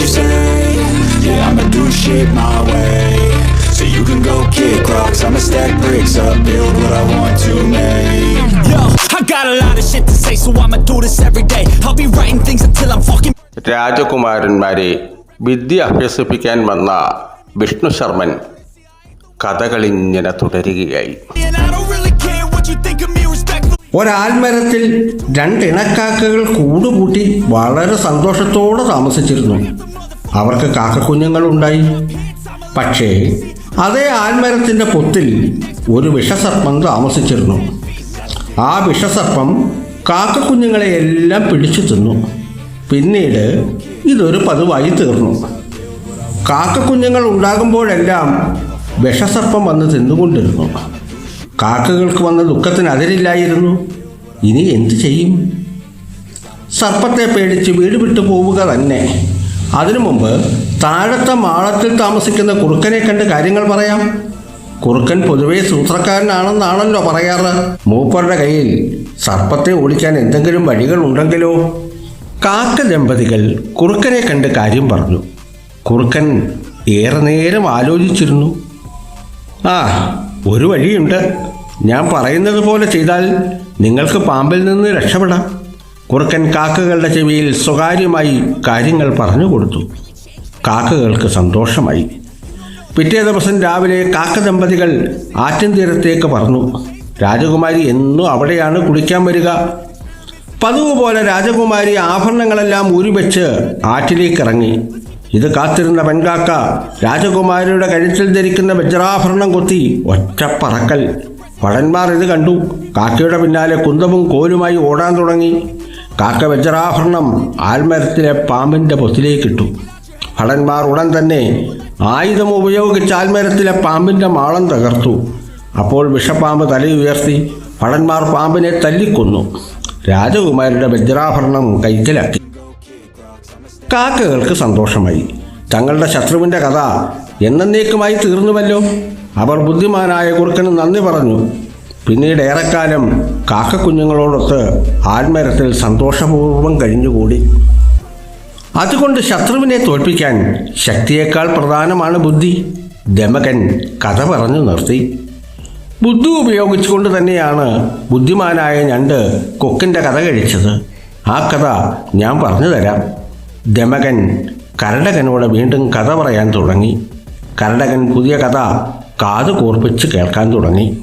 you say Yeah, I'ma do shit my way So you can go kick rocks I'ma stack bricks up Build what I want to make Yo, I got a lot of shit to say, so I'ma do this every day. I'll be writing things until I'm fucking. രാജകുമാരന്മാരെ വിദ്യ അഭ്യസിപ്പിക്കാൻ വന്ന വിഷ്ണു ശർമ്മൻ കഥകളിങ്ങനെ തുടരുകയായി. ഒരാൽമരത്തിൽ രണ്ട് ഇണക്കാക്കകൾ കൂടുകൂട്ടി വളരെ സന്തോഷത്തോടെ താമസിച്ചിരുന്നു അവർക്ക് കാക്കക്കുഞ്ഞുങ്ങളുണ്ടായി. പക്ഷേ അതേ ആൻമരത്തിന്റെ പൊത്തിൽ ഒരു വിഷസർപ്പം താമസിച്ചിരുന്നു. ആ വിഷസർപ്പം കാക്കക്കുഞ്ഞുങ്ങളെ എല്ലാം പിടിച്ചു തിന്നു. പിന്നീട് ഇതൊരു പതിവായി തീർന്നു. കാക്കക്കുഞ്ഞുങ്ങൾ ഉണ്ടാകുമ്പോഴെല്ലാം വിഷസർപ്പം വന്ന് തിന്നുകൊണ്ടിരുന്നു. കാക്കകൾക്ക് വന്ന ദുഃഖത്തിന് അതിരില്ലായിരുന്നു ഇനി എന്തു ചെയ്യും? സർപ്പത്തെ പേടിച്ച് വീട് വിട്ടു പോവുക തന്നെ. അതിനു മുമ്പ് താഴത്തെ മാളത്തിൽ താമസിക്കുന്ന കുറുക്കനെ കണ്ട് കാര്യങ്ങൾ പറയാം. കുറുക്കൻ പൊതുവെ സൂത്രക്കാരനാണെന്നാണല്ലോ പറയാറ്. മൂപ്പറുടെ കയ്യിൽ സർപ്പത്തെ ഓടിക്കാൻ എന്തെങ്കിലും വഴികൾ ഉണ്ടെങ്കിലോ? കാക്ക ദമ്പതികൾ കുറുക്കനെ കണ്ട് കാര്യം പറഞ്ഞു. കുറുക്കൻ ഏറെ നേരം ആലോചിച്ചിരുന്നു. ആ ഒരു വഴിയുണ്ട്. ഞാൻ പറയുന്നത് പോലെ ചെയ്താൽ നിങ്ങൾക്ക് പാമ്പിൽ നിന്ന് രക്ഷപ്പെടാം. കുറുക്കൻ കാക്കകളുടെ ചെവിയിൽ സ്വകാര്യമായി കാര്യങ്ങൾ പറഞ്ഞു കൊടുത്തു. കാക്കകൾക്ക് സന്തോഷമായി. പിറ്റേ ദിവസം രാവിലെ കാക്ക ദമ്പതികൾ ആറ്റിൻ തീരത്തേക്ക് പറഞ്ഞു രാജകുമാരി എന്നും അവിടെയാണ് കുളിക്കാൻ വരിക. പതിവ് പോലെ രാജകുമാരി ആഭരണങ്ങളെല്ലാം ഊരിവെച്ച് ആറ്റിലേക്ക് ഇറങ്ങി ഇത് കാത്തിരുന്ന പെൺകാക്ക രാജകുമാരിയുടെ കഴുത്തിൽ ധരിക്കുന്ന വജ്രാഭരണം കൊത്തി ഒറ്റപ്പറക്കൽ ഭടന്മാർ ഇത് കണ്ടു. കാക്കയുടെ പിന്നാലെ കുന്തവും കോലുമായി ഓടാൻ തുടങ്ങി. കാക്ക വജ്രാഭരണം ആൽമരത്തിലെ പാമ്പിന്റെ പൊത്തിലേക്കിട്ടു. ഭടന്മാർ ഉടൻ തന്നെ ആയുധം ഉപയോഗിച്ച് ആൽമരത്തിലെ പാമ്പിന്റെ മാളം തകർത്തു. അപ്പോൾ വിഷപ്പാമ്പ് തലയുയർത്തി ഭടന്മാർ പാമ്പിനെ തല്ലിക്കൊന്നു. രാജകുമാരുടെ വജ്രാഭരണം കൈക്കലാക്കി. കാക്കകൾക്ക് സന്തോഷമായി. തങ്ങളുടെ ശത്രുവിന്റെ കഥ എന്നേക്കുമായി തീർന്നുവല്ലോ. അവർ ബുദ്ധിമാനായ കുറുക്കന് നന്ദി പറഞ്ഞു. പിന്നീട് ഏറെക്കാലം കാക്കക്കുഞ്ഞുങ്ങളോടൊത്ത് ആൽമരത്തിൽ സന്തോഷപൂർവം കഴിഞ്ഞുകൂടി. അതുകൊണ്ട് ശത്രുവിനെ തോൽപ്പിക്കാൻ ശക്തിയേക്കാൾ പ്രധാനമാണ് ബുദ്ധി. ദമകൻ കഥ പറഞ്ഞു നിർത്തി. ബുദ്ധി ഉപയോഗിച്ചുകൊണ്ട് തന്നെയാണ് ബുദ്ധിമാനായ ഞണ്ട് കൊക്കിന്റെ കഥ കഴിച്ചത്. ആ കഥ ഞാൻ പറഞ്ഞു തരാം. ദമകൻ കരടകനോട് വീണ്ടും കഥ പറയാൻ തുടങ്ങി. കരടകൻ പുതിയ കഥ കാതു കൂർപ്പിച്ച് കേൾക്കാൻ തുടങ്ങി.